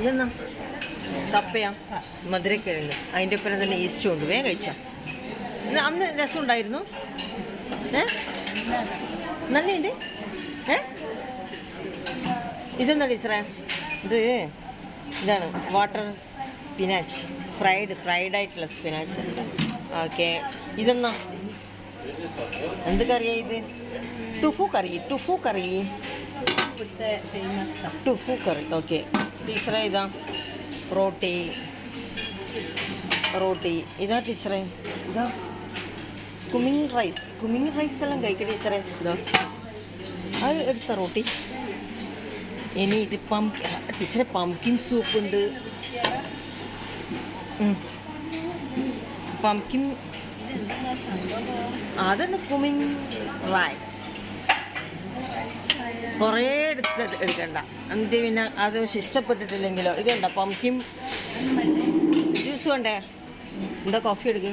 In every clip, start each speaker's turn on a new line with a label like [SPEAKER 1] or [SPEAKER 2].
[SPEAKER 1] ഇതെന്നാ? കപ്പയാ മധുരക്കിഴങ്ങ്. അതിന്റെ ഒപ്പം തന്നെ ഈസ്റ്റ് ഉണ്ട്. വേഗം കഴിച്ചോ. അന്ന് രസം ഉണ്ടായിരുന്നു ഏ? നല്ലുണ്ട് ഏ? ഇതെന്താ ടീച്ചറേ ഇത് ഇതാണ് വാട്ടർ സ്പിനാച്ച് ഫ്രൈഡ് ഫ്രൈഡ് ആയിട്ടുള്ള സ്പിനാച്ച് ഓക്കെ. ഇതെന്നാ? എന്ത് കറിയാ ഇത്? ടുഫു കറി ടുഫു കറി.
[SPEAKER 2] ഇവിടുത്തെ ഫേമസ്
[SPEAKER 1] ടുഫു കറി ഓക്കെ ടീച്ചറെ ഇതാ? റോട്ടി. റോട്ടി. ഇതാ ടീച്ചറെ ഇതാ? റൈസ് കുമിങ് റൈസ് എല്ലാം കഴിക്കുക ടീച്ചറെ ഇതാ. അത് എടുത്ത റോട്ടി? ഇനി ഇത് പം ടീച്ചറെ പംകിൻ സൂപ്പ് ഉണ്ട്. പംകിൻ അതന്നെ കുമിങ് റൈസ് കുറേ എടുക്കണ്ട. എന്നിട്ട് പിന്നെ അത് ഇഷ്ടപ്പെട്ടിട്ടില്ലെങ്കിലോ? ഇത് കണ്ട? ജ്യൂസ് വേണ്ടേ? എന്താ കോഫി എടുക്ക്?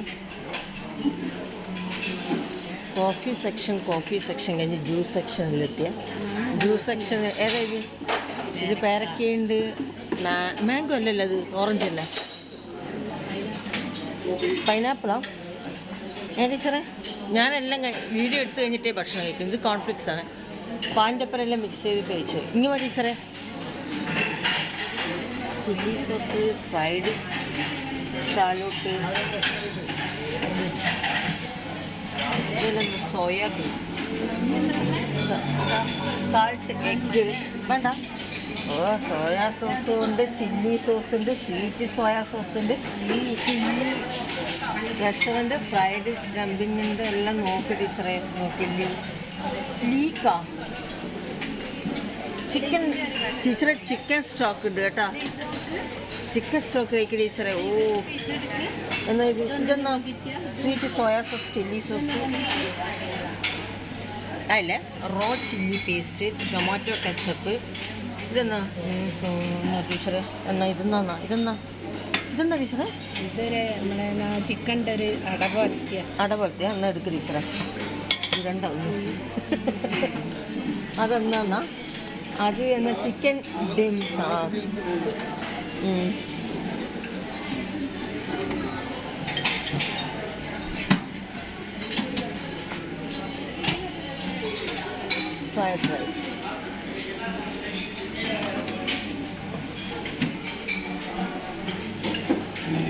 [SPEAKER 1] കോഫി സെക്ഷൻ കോഫി സെക്ഷൻ കഴിഞ്ഞ് ജ്യൂസ് സെക്ഷനിലെത്തിയ ജ്യൂസ് സെക്ഷൻ ഏതാ ഇത്? പേരക്കയുണ്ട്. മാംഗോ അല്ലല്ലോ അത് ഓറഞ്ച് അല്ലേ? പൈനാപ്പിളോ ഏ ടീച്ചറെ? ഞാനെല്ലാം വീഡിയോ എടുത്ത് കഴിഞ്ഞിട്ടേ ഭക്ഷണം കഴിക്കും. ഇത് കോൺഫ്ലിക്സ് ആണ്. ഒപ്പം മിക്സ് ചെയ്തിട്ട് കഴിച്ചു? ഇങ്ങ് വേണ്ടി സാറേ chilli sauce fried shallot soybean salt egg വേണ്ട. സോയാ സോസ് ഉണ്ട് ചില്ലി സോസ് ഉണ്ട് സ്വീറ്റ് സോയാ സോസ് ഉണ്ട്. ചില്ലി റെസ്റ്റോറന്റ് ഫ്രൈഡ് ഡംപിങ് ഉണ്ട് എല്ലാം നോക്കി ടീച്ചറെ നോക്കില്ലേ ലീക്കാ. ചിക്കൻ ടീച്ചറെ ചിക്കൻ സ്റ്റോക്ക് ഉണ്ട് കേട്ടോ. ചിക്കൻ സ്റ്റോക്ക് കഴിക്കും ടീച്ചറെ. ഓ. എന്നാ ഇത് ഇതെന്നാ sweet soya sauce chilli sauce അല്ലേ? Raw chilli paste tomato ketchup ഇതെന്നാ ടീച്ചറെ എന്നാ ഇതെന്നാ ഇതെന്നാ ഇതെന്താ ടീച്ചറെ?
[SPEAKER 2] ഇതൊരു നമ്മളെ ചിക്കന്റെ ഒരു അടപോലത്തിയ
[SPEAKER 1] അടപടുത്തിയ എന്നാ എടുക്കും ടീച്ചറെ. ഇത് രണ്ടാവും. അതെന്നാ അത് എന്ന ചിക്കൻ ഉം. ഫ്രൈഡ് റൈസ്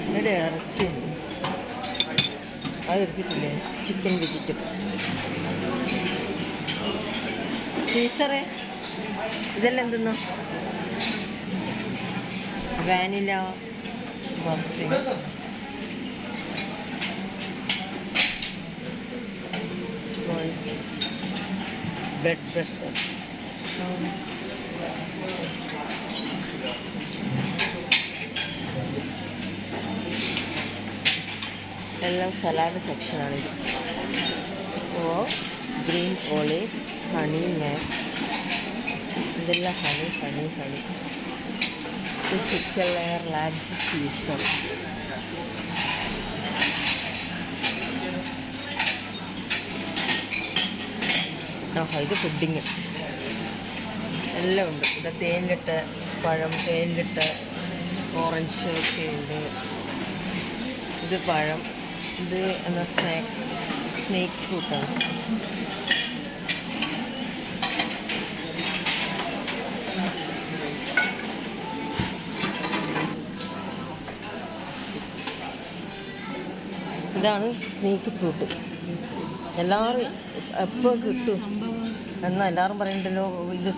[SPEAKER 1] ഇവിടെ ഇറച്ചി അത് എടുത്തിട്ടില്ലേ ചിക്കൻ വെജിറ്റബിൾസ് ടീച്ചറെ ഇതെല്ലാം എന്തെന്നു? വാനില മഫിൻ ബ്രെഡ് എല്ലാം സലാഡ് സെക്ഷനാണ് ഓ ഗ്രീൻ ഓളിവ് ഹണി മാൻ ഇതെല്ലാം honey honey honey chicken layer large cheese ആഹാ ഇത് പുഡിങ് എല്ലാം ഉണ്ട് ഇത് തേനിലിട്ട് പഴം തേനിലിട്ട് ഓറഞ്ച് ഒക്കെ ഉണ്ട് ഇത് പഴം ഇത് സ്നാക്ക് സ്നേക്ക് ഫ്രൂട്ടാണ് ഇതാണ് സ്നേക്ക് ഫ്രൂട്ട് എല്ലാവരും എപ്പോൾ കിട്ടും? എന്നാൽ എല്ലാവരും പറയണ്ടല്ലോ ഇത്